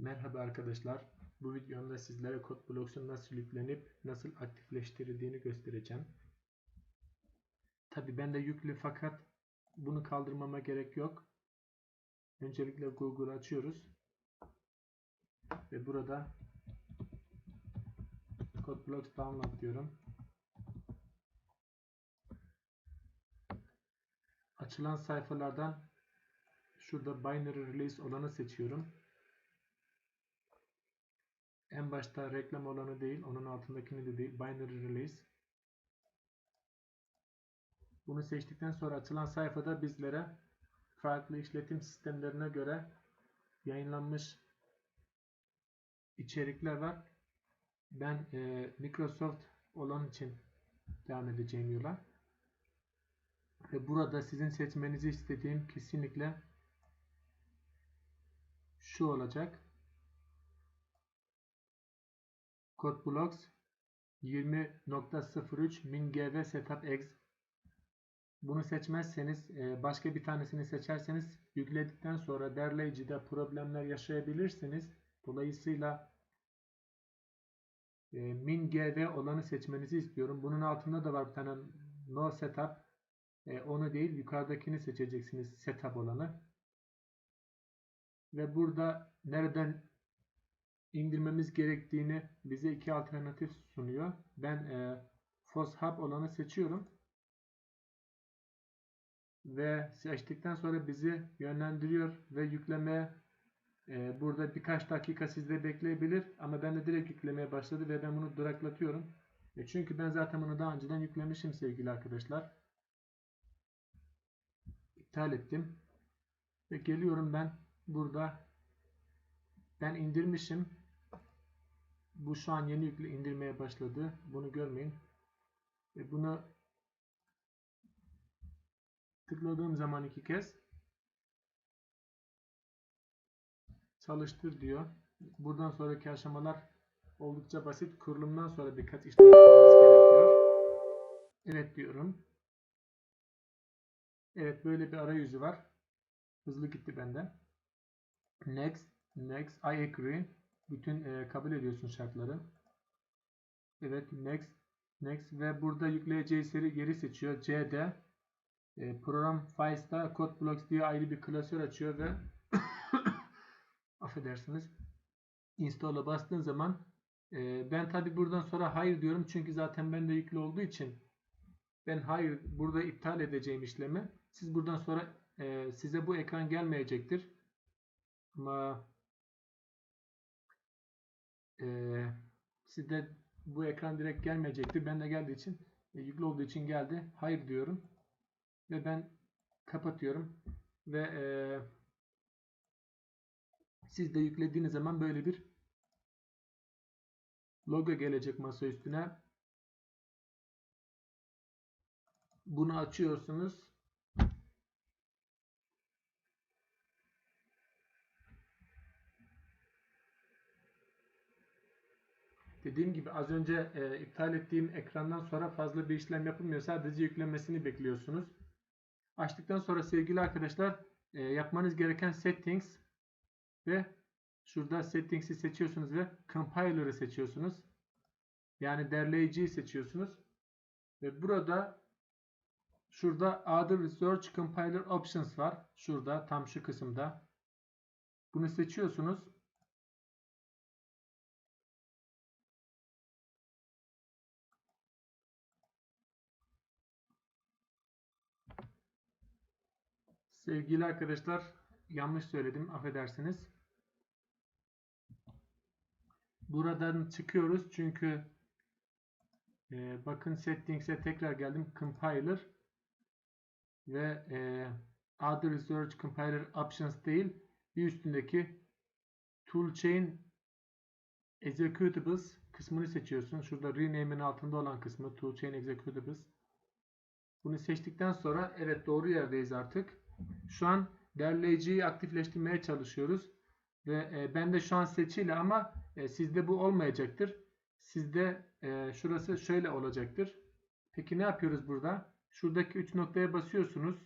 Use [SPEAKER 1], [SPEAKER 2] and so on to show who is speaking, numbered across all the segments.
[SPEAKER 1] Merhaba arkadaşlar. Bu videomda sizlere CodeBlocks'un nasıl yüklenip nasıl aktifleştirildiğini göstereceğim. Tabi ben de yüklü fakat bunu kaldırmama gerek yok. Öncelikle Google açıyoruz. Ve burada CodeBlocks download diyorum. Açılan sayfalardan şurada binary release olanı seçiyorum. En başta reklam olanı değil, onun altındakini de değil, binary release. Bunu seçtikten sonra açılan sayfada bizlere farklı işletim sistemlerine göre yayınlanmış içerikler var. Ben e, Microsoft olan için devam edeceğim yola. Ve burada sizin seçmenizi istediğim kesinlikle şu olacak. CodeBlocks 20.03 MinGV Setup X bunu seçmezseniz e, başka bir tanesini seçerseniz yükledikten sonra derleyicide problemler yaşayabilirsiniz. Dolayısıyla e, MinGV olanı seçmenizi istiyorum. Bunun altında da var bir tane No Setup. E, onu değil yukarıdakini seçeceksiniz Setup olanı. Ve burada nereden indirmemiz gerektiğini bize iki alternatif sunuyor. Ben e, FOSHub olanı seçiyorum. Ve seçtikten sonra bizi yönlendiriyor ve yükleme e, burada birkaç dakika sizde bekleyebilir ama ben de direkt yüklemeye başladı ve ben bunu duraklatıyorum. E, çünkü ben zaten bunu daha önceden yüklemişim sevgili arkadaşlar. İptal ettim. Ve geliyorum ben burada ben indirmişim. Bu şu an yeni yükle indirmeye başladı. Bunu görmeyin. Ve bunu tıkladığım zaman iki kez çalıştır diyor. Buradan sonraki aşamalar oldukça basit. Kurulumdan sonra birkaç işlem gerekiyor. Evet diyorum. Evet böyle bir arayüzü var. Hızlı gitti benden. Next, next, I agree. Bütün e, kabul ediyorsun şartları. Evet, next, next ve burada yükleyeceği seri yeri seçiyor. CD e, program files'ta CodeBlocks diye ayrı bir klasör açıyor ve affedersiniz install'a bastığın zaman e, ben tabi buradan sonra hayır diyorum çünkü zaten bende yüklü olduğu için ben hayır burada iptal edeceğim işlemi. Siz buradan sonra e, size bu ekran gelmeyecektir. Ama e, sizde bu ekran direkt gelmeyecektir. Ben de geldiği için e, yüklü olduğu için geldi. Hayır diyorum. Ve ben kapatıyorum. Ve e, siz de yüklediğiniz zaman böyle bir logo gelecek masa üstüne. Bunu açıyorsunuz. Dediğim gibi az önce e, iptal ettiğim ekrandan sonra fazla bir işlem yapılmıyor. Sadece yüklenmesini bekliyorsunuz. Açtıktan sonra sevgili arkadaşlar e, yapmanız gereken settings ve şurada settings'i seçiyorsunuz ve compiler'ı seçiyorsunuz. Yani derleyiciyi seçiyorsunuz. Ve burada şurada other research compiler options var. Şurada tam şu kısımda. Bunu seçiyorsunuz. Sevgili arkadaşlar yanlış söyledim affedersiniz. Buradan çıkıyoruz çünkü e, bakın settings'e tekrar geldim compiler ve e, other research compiler options değil bir üstündeki toolchain executables kısmını seçiyorsun. Şurada rename'in altında olan kısmı toolchain executables. Bunu seçtikten sonra evet doğru yerdeyiz artık. Şu an derleyiciyi aktifleştirmeye çalışıyoruz. Ve e, ben de şu an seçili ama e, sizde bu olmayacaktır. Sizde e, şurası şöyle olacaktır. Peki ne yapıyoruz burada? Şuradaki 3 noktaya basıyorsunuz.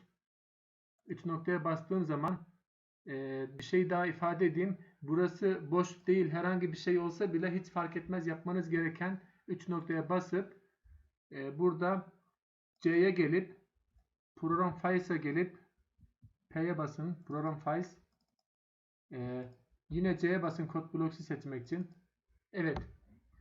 [SPEAKER 1] 3 noktaya bastığın zaman e, bir şey daha ifade edeyim. Burası boş değil herhangi bir şey olsa bile hiç fark etmez yapmanız gereken 3 noktaya basıp e, burada C'ye gelip program files'a gelip P'ye basın program files e, yine C'ye basın kod blocks'u seçmek için. Evet.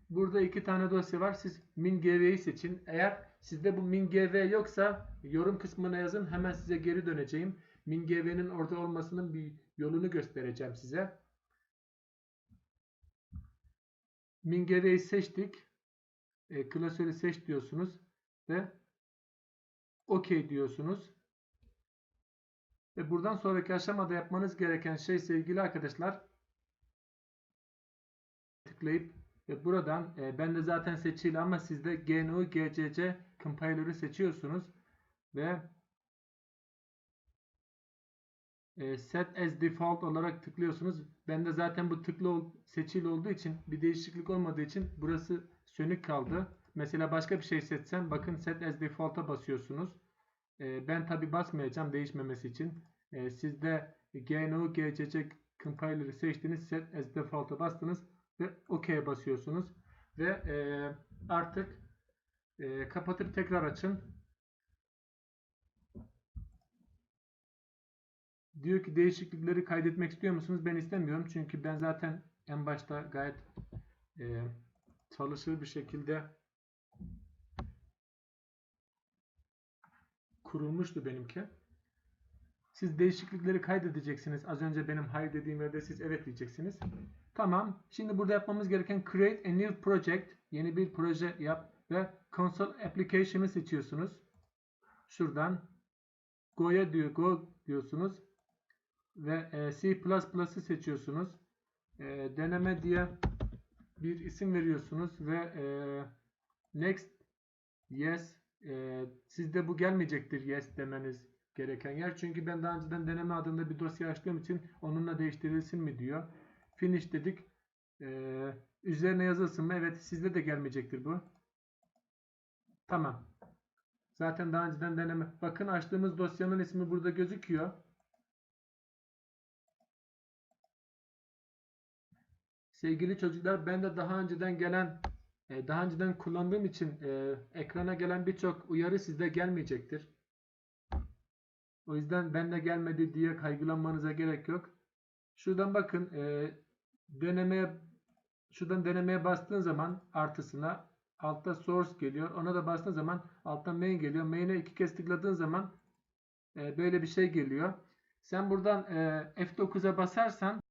[SPEAKER 1] Burada iki tane dosya var. Siz MinGV'yi seçin. Eğer sizde bu MinGV yoksa yorum kısmına yazın. Hemen size geri döneceğim. MinGV'nin orada olmasının bir yolunu göstereceğim size. MinGV'yi seçtik. E, klasörü seç diyorsunuz ve OK diyorsunuz. Ve buradan sonraki aşamada yapmanız gereken şey sevgili arkadaşlar tıklayıp ve buradan e, ben de zaten seçili ama sizde GNU GCC compiler'ı seçiyorsunuz ve e, set as default olarak tıklıyorsunuz. Ben de zaten bu tıklı ol, seçili olduğu için bir değişiklik olmadığı için burası sönük kaldı. Mesela başka bir şey seçsem bakın set as default'a basıyorsunuz. E, ben tabi basmayacağım değişmemesi için. E, sizde GNU GCC compiler'ı seçtiniz. Set as default'a bastınız ve OK'ye basıyorsunuz. Ve e, artık e, kapatıp tekrar açın. Diyor ki değişiklikleri kaydetmek istiyor musunuz? Ben istemiyorum. Çünkü ben zaten en başta gayet e, çalışır bir şekilde kurulmuştu benimki. Siz değişiklikleri kaydedeceksiniz. Az önce benim hayır dediğim yerde siz evet diyeceksiniz. Tamam. Şimdi burada yapmamız gereken create a new project. Yeni bir proje yap ve console application'ı seçiyorsunuz. Şuradan go'ya diyor go diyorsunuz ve e, C++'ı seçiyorsunuz. E, deneme diye bir isim veriyorsunuz ve e, next yes e, sizde bu gelmeyecektir yes demeniz gereken yer. Çünkü ben daha önceden deneme adında bir dosya açtığım için onunla değiştirilsin mi diyor. Finish dedik. Ee, üzerine yazılsın mı? Evet sizde de gelmeyecektir bu. Tamam. Zaten daha önceden deneme. Bakın açtığımız dosyanın ismi burada gözüküyor. Sevgili çocuklar ben de daha önceden gelen e, daha önceden kullandığım için e, ekrana gelen birçok uyarı sizde gelmeyecektir. O yüzden bende gelmedi diye kaygılanmanıza gerek yok. Şuradan bakın e, denemeye şuradan denemeye bastığın zaman artısına altta source geliyor. Ona da bastığın zaman altta main geliyor. Main'e iki kez tıkladığın zaman e, böyle bir şey geliyor. Sen buradan e, F9'a basarsan